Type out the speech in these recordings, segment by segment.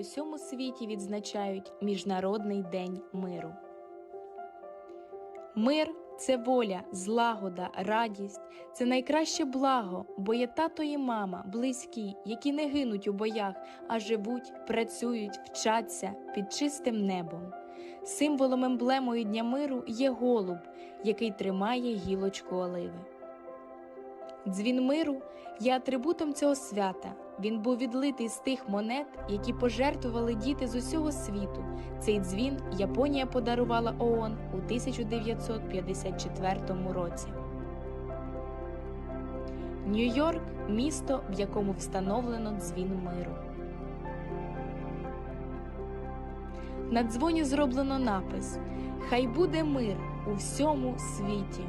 усьому світі відзначають Міжнародний день миру. Мир це воля, злагода, радість, це найкраще благо, бо є тато і мама, близькі, які не гинуть у боях, а живуть, працюють, вчаться під чистим небом. Символом емблемою Дня миру є голуб, який тримає гілочку оливи. Дзвін миру є атрибутом цього свята. Він був відлитий з тих монет, які пожертвували діти з усього світу. Цей дзвін Японія подарувала ООН у 1954 році. Нью-Йорк місто, в якому встановлено дзвін миру. На дзвоні зроблено напис Хай буде мир у всьому світі.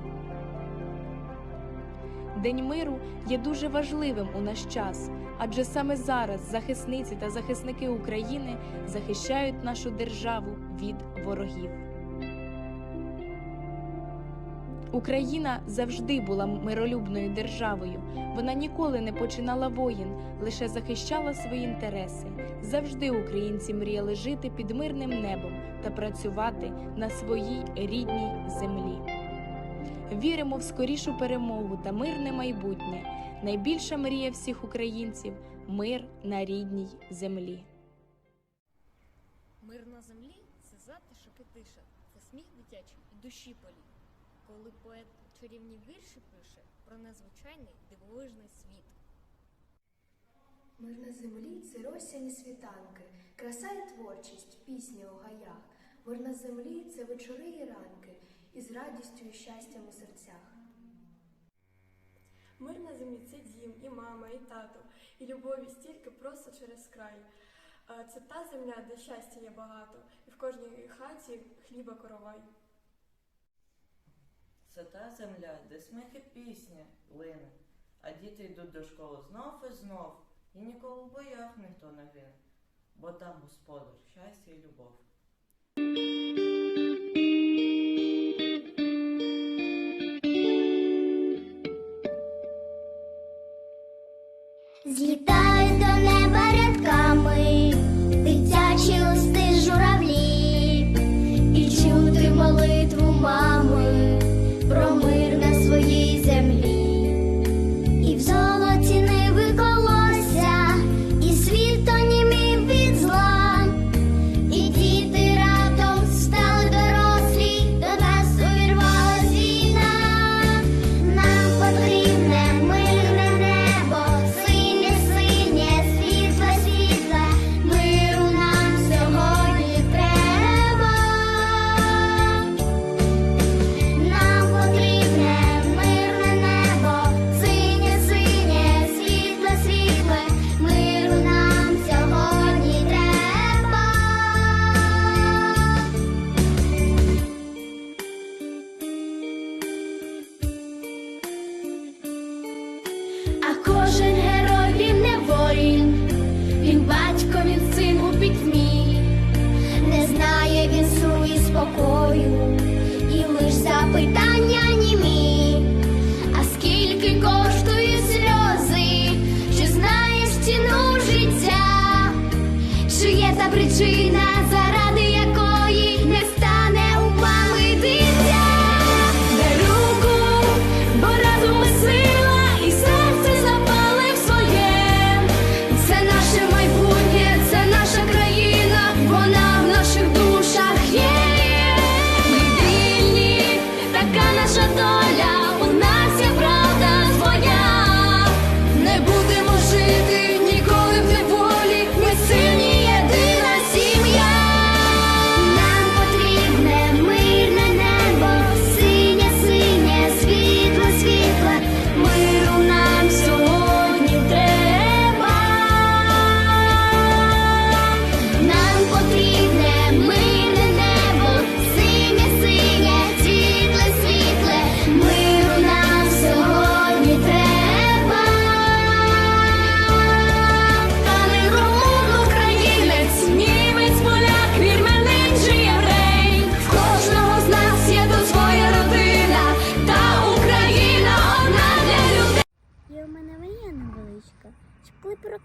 День миру є дуже важливим у наш час, адже саме зараз захисниці та захисники України захищають нашу державу від ворогів. Україна завжди була миролюбною державою. Вона ніколи не починала воїн, лише захищала свої інтереси. Завжди українці мріяли жити під мирним небом та працювати на своїй рідній землі. Віримо в скорішу перемогу та мирне майбутнє. Найбільша мрія всіх українців мир на рідній землі. Мир на землі це затишок і тиша, це сміх дитячий і душі полі. Коли поет чарівні вірші пише про незвичайний дивовижний світ. Мир на землі це росяні світанки, краса і творчість, пісня у гаях. Мир на землі це вечори і ранки, із радістю і щастям у серцях. Мир на землі це дім, і мама, і тато, і любові стільки просто через край. Це та земля, де щастя є багато, і в кожній хаті хліба коровай. Це та земля, де сміх і пісня лине, а діти йдуть до школи знов і знов, і ніколи в боях ніхто не гине, бо там господар, щастя і любов. why.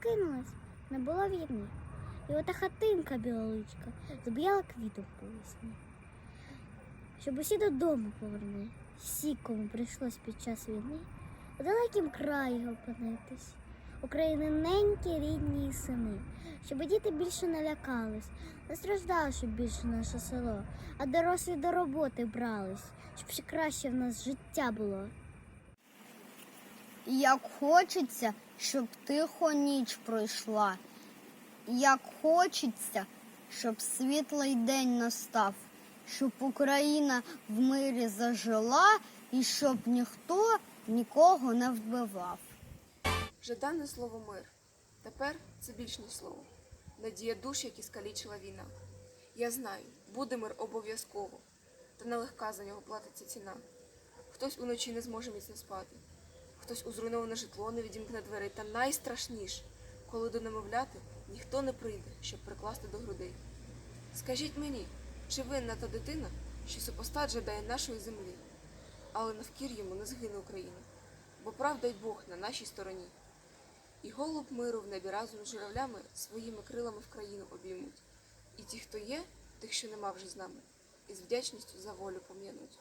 Прокинулась, не було війни. І ота хатинка білоличка заб'яла квітом по весні. Щоб усі додому повернули, всі, кому прийшлось під час війни, у далекім краї опинитись. України ненькі, рідні і сини, щоб діти більше не лякались, не страждали, щоб більше наше село, а дорослі до роботи брались, щоб ще краще в нас життя було. Як хочеться, щоб тихо ніч пройшла, як хочеться, щоб світлий день настав, щоб Україна в мирі зажила і щоб ніхто нікого не вбивав. Жадане слово мир. Тепер це більш ніж слово. Надія душ, які скалічила війна. Я знаю, буде мир обов'язково, та нелегка за нього платиться ціна. Хтось уночі не зможе міцно спати, хтось у зруйноване житло не відімкне дверей, та найстрашніше, коли до немовляти ніхто не прийде, щоб прикласти до грудей. Скажіть мені, чи винна та дитина, що супостат жадає нашої землі, але навкір йому не згине Україна, бо правда й Бог на нашій стороні. І голуб миру в небі разом з журавлями своїми крилами в країну обіймуть. І ті, хто є, тих, що нема вже з нами, із вдячністю за волю пом'януть.